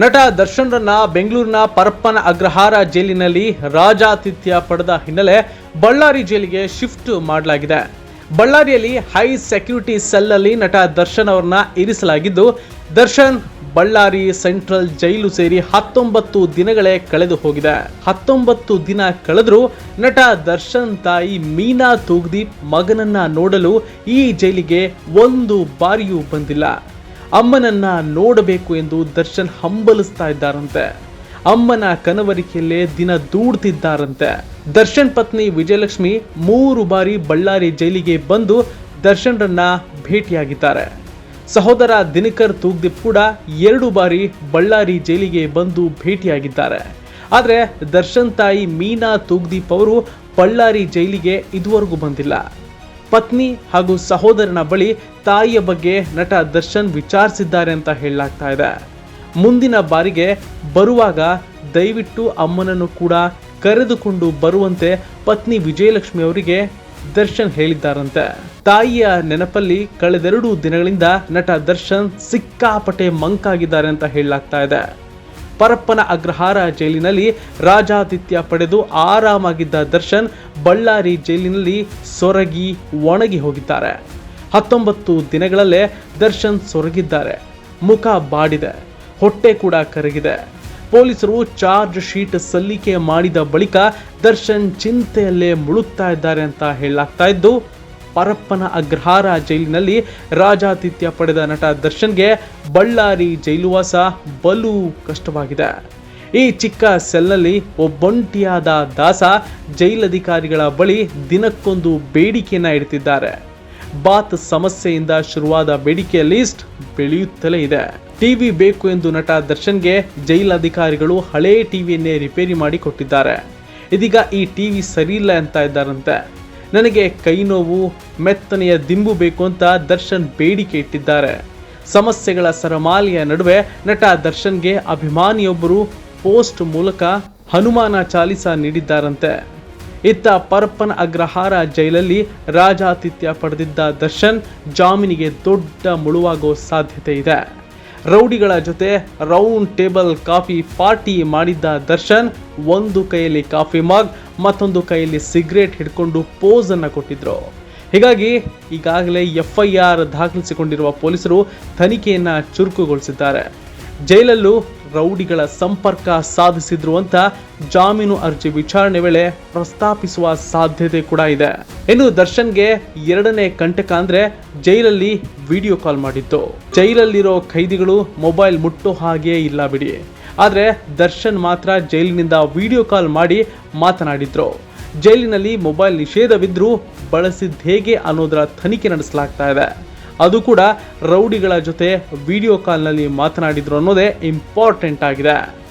ನಟ ದರ್ಶನ್ರನ್ನ ಬೆಂಗಳೂರಿನ ಪರಪ್ಪನ ಅಗ್ರಹಾರ ಜೈಲಿನಲ್ಲಿ ರಾಜಾತಿಥ್ಯ ಪಡೆದ ಹಿನ್ನೆಲೆ ಬಳ್ಳಾರಿ ಜೈಲಿಗೆ ಶಿಫ್ಟ್ ಮಾಡಲಾಗಿದೆ. ಬಳ್ಳಾರಿಯಲ್ಲಿ ಹೈ ಸೆಕ್ಯೂರಿಟಿ ಸೆಲ್ನಲ್ಲಿ ನಟ ದರ್ಶನ್ ಅವರನ್ನ ಇರಿಸಲಾಗಿದ್ದು, ದರ್ಶನ್ ಬಳ್ಳಾರಿ ಸೆಂಟ್ರಲ್ ಜೈಲು ಸೇರಿ ಹತ್ತೊಂಬತ್ತು ದಿನಗಳೇ ಕಳೆದು ಹೋಗಿದೆ. ಹತ್ತೊಂಬತ್ತು ದಿನ ಕಳೆದರೂ ನಟ ದರ್ಶನ್ ತಾಯಿ ಮೀನಾ ತೂಗ್ದೀಪ್ ಮಗನನ್ನ ನೋಡಲು ಈ ಜೈಲಿಗೆ ಒಂದು ಬಾರಿಯೂ ಬಂದಿಲ್ಲ. ಅಮ್ಮನನ್ನ ನೋಡಬೇಕು ಎಂದು ದರ್ಶನ್ ಹಂಬಲಿಸ್ತಾ ಇದ್ದಾರಂತೆ. ಅಮ್ಮನ ಕನವರಿಕೆಯಲ್ಲೇ ದಿನ ದೂಡ್ತಿದ್ದಾರಂತೆ. ದರ್ಶನ್ ಪತ್ನಿ ವಿಜಯಲಕ್ಷ್ಮಿ ಮೂರು ಬಾರಿ ಬಳ್ಳಾರಿ ಜೈಲಿಗೆ ಬಂದು ದರ್ಶನ್ರನ್ನ ಭೇಟಿಯಾಗಿದ್ದಾರೆ. ಸಹೋದರ ದಿನಕರ್ ತೂಗ್ದೀಪ್ ಕೂಡ ಎರಡು ಬಾರಿ ಬಳ್ಳಾರಿ ಜೈಲಿಗೆ ಬಂದು ಭೇಟಿಯಾಗಿದ್ದಾರೆ. ಆದರೆ ದರ್ಶನ್ ತಾಯಿ ಮೀನಾ ತೂಗ್ದೀಪ್ ಅವರು ಬಳ್ಳಾರಿ ಜೈಲಿಗೆ ಇದುವರೆಗೂ ಬಂದಿಲ್ಲ. ಪತ್ನಿ ಹಾಗೂ ಸಹೋದರನ ಬಳಿ ತಾಯಿಯ ಬಗ್ಗೆ ನಟ ದರ್ಶನ್ ವಿಚಾರಿಸಿದ್ದಾರೆ ಅಂತ ಹೇಳಲಾಗ್ತಾ ಇದೆ. ಮುಂದಿನ ಬಾರಿಗೆ ಬರುವಾಗ ದಯವಿಟ್ಟು ಅಮ್ಮನನ್ನು ಕೂಡ ಕರೆದುಕೊಂಡು ಬರುವಂತೆ ಪತ್ನಿ ವಿಜಯಲಕ್ಷ್ಮಿ ಅವರಿಗೆ ದರ್ಶನ್ ಹೇಳಿದ್ದಾರಂತೆ. ತಾಯಿಯ ನೆನಪಲ್ಲಿ ಕಳೆದೆರಡು ದಿನಗಳಿಂದ ನಟ ದರ್ಶನ್ ಸಿಕ್ಕಾಪಟ್ಟೆ ಮಂಕಾಗಿದ್ದಾರೆ ಅಂತ ಹೇಳಲಾಗ್ತಾ ಇದೆ. ಪರಪ್ಪನ ಅಗ್ರಹಾರ ಜೈಲಿನಲ್ಲಿ ರಾಜಾದಿತ್ಯ ಪಡೆದು ಆರಾಮಾಗಿದ್ದ ದರ್ಶನ್ ಬಳ್ಳಾರಿ ಜೈಲಿನಲ್ಲಿ ಸೊರಗಿ ಒಣಗಿ ಹೋಗಿದ್ದಾರೆ. ಹತ್ತೊಂಬತ್ತು ದಿನಗಳಲ್ಲೇ ದರ್ಶನ್ ಸೊರಗಿದ್ದಾರೆ. ಮುಖ ಬಾಡಿದೆ. ಹೊಟ್ಟೆ ಕೂಡ ಕರಗಿದೆ. ಪೊಲೀಸರು ಚಾರ್ಜ್ ಶೀಟ್ ಸಲ್ಲಿಕೆ ಮಾಡಿದ ಬಳಿಕ ದರ್ಶನ್ ಚಿಂತೆಯಲ್ಲೇ ಮುಳುಗ್ತಾ ಇದ್ದಾರೆ ಅಂತ ಹೇಳಲಾಗ್ತಾ ಇದ್ದು ಪರಪ್ಪನ ಅಗ್ರಹಾರ ಜೈಲಿನಲ್ಲಿ ರಾಜಾತಿಥ್ಯ ಪಡೆದ ನಟ ದರ್ಶನ್ಗೆ ಬಳ್ಳಾರಿ ಜೈಲುವಾಸ ಬಲು ಕಷ್ಟವಾಗಿದೆ. ಈ ಚಿಕ್ಕ ಸೆಲ್ನಲ್ಲಿ ಒಬ್ಬೊಂಟಿಯಾದ ದಾಸ ಜೈಲಧಿಕಾರಿಗಳ ಬಳಿ ದಿನಕ್ಕೊಂದು ಬೇಡಿಕೆಯನ್ನ ಇಡ್ತಿದ್ದಾರೆ. ಬಾತ್ ಸಮಸ್ಯೆಯಿಂದ ಶುರುವಾದ ಬೇಡಿಕೆಯ ಲಿಸ್ಟ್ ಬೆಳೆಯುತ್ತಲೇ ಇದೆ. ಟಿವಿ ಬೇಕು ಎಂದು ನಟ ದರ್ಶನ್ಗೆ ಜೈಲಧಿಕಾರಿಗಳು ಹಳೇ ಟಿವಿಯನ್ನೇ ರಿಪೇರಿ ಮಾಡಿ ಕೊಟ್ಟಿದ್ದಾರೆ. ಇದೀಗ ಈ ಟಿವಿ ಸರಿಯಿಲ್ಲ ಅಂತ ಇದ್ದಾರಂತೆ. ನನಗೆ ಕೈ ನೋವು ಮೆತ್ತನೆಯ ದಿಂಬು ಬೇಕು ಅಂತ ದರ್ಶನ್ ಬೇಡಿಕೆ ಇಟ್ಟಿದ್ದಾರೆ. ಸಮಸ್ಯೆಗಳ ಸರಮಾಲೆಯ ನಡುವೆ ನಟ ದರ್ಶನ್ಗೆ ಅಭಿಮಾನಿಯೊಬ್ಬರು ಪೋಸ್ಟ್ ಮೂಲಕ ಹನುಮಾನ ಚಾಲಿಸ ನೀಡಿದ್ದಾರಂತೆ. ಇತ್ತ ಪರಪ್ಪನ ಅಗ್ರಹಾರ ಜೈಲಲ್ಲಿ ರಾಜಾತಿಥ್ಯ ಪಡೆದಿದ್ದ ದರ್ಶನ್ ಜಾಮೀನಿಗೆ ದೊಡ್ಡ ಮುಳುವಾಗೋ ಸಾಧ್ಯತೆ ಇದೆ. ರೌಡಿಗಳ ಜೊತೆ ರೌಂಡ್ ಟೇಬಲ್ ಕಾಫಿ ಪಾರ್ಟಿ ಮಾಡಿದ್ದ ದರ್ಶನ್ ಒಂದು ಕೈಯಲ್ಲಿ ಕಾಫಿ ಮಾಗ್ ಮತ್ತೊಂದು ಕೈಯಲ್ಲಿ ಸಿಗರೇಟ್ ಹಿಡ್ಕೊಂಡು ಪೋಸ್ ಅನ್ನ ಕೊಟ್ಟಿದ್ರು. ಹೀಗಾಗಿ ಈಗಾಗಲೇ ಎಫ್ಐಆರ್ ದಾಖಲಿಸಿಕೊಂಡಿರುವ ಪೊಲೀಸರು ತನಿಖೆಯನ್ನ ಚುರುಕುಗೊಳಿಸಿದ್ದಾರೆ. ಜೈಲಲ್ಲೂ ರೌಡಿಗಳ ಸಂಪರ್ಕ ಸಾಧಿಸಿದ್ರು ಅಂತ ಜಾಮೀನು ಅರ್ಜಿ ವಿಚಾರಣೆ ವೇಳೆ ಪ್ರಸ್ತಾಪಿಸುವ ಸಾಧ್ಯತೆ ಕೂಡ ಇದೆ. ಇನ್ನು ದರ್ಶನ್ಗೆ ಎರಡನೇ ಕಂಟಕ ಅಂದ್ರೆ ಜೈಲಲ್ಲಿ ವಿಡಿಯೋ ಕಾಲ್ ಮಾಡಿತ್ತು ಜೈಲಲ್ಲಿರೋ ಖೈದಿಗಳು ಮೊಬೈಲ್ ಮುಟ್ಟೋ ಹಾಗೆ ಇಲ್ಲ ಬಿಡಿ. ಆದ್ರೆ ದರ್ಶನ್ ಮಾತ್ರ ಜೈಲಿನಿಂದ ವಿಡಿಯೋ ಕಾಲ್ ಮಾಡಿ ಮಾತನಾಡಿದ್ರು. ಜೈಲಿನಲ್ಲಿ ಮೊಬೈಲ್ ನಿಷೇಧವಿದ್ದರೂ ಬಳಸಿದ್ದು ಹೇಗೆ ಅನ್ನೋದರ ತನಿಖೆ ನಡೆಸಲಾಗ್ತಾ ಇದೆ. ಅದು ಕೂಡ ರೌಡಿಗಳ ಜೊತೆ ವಿಡಿಯೋ ಕಾಲ್ನಲ್ಲಿ ಮಾತನಾಡಿದ್ರು ಅನ್ನೋದೇ ಇಂಪಾರ್ಟೆಂಟ್ ಆಗಿದೆ.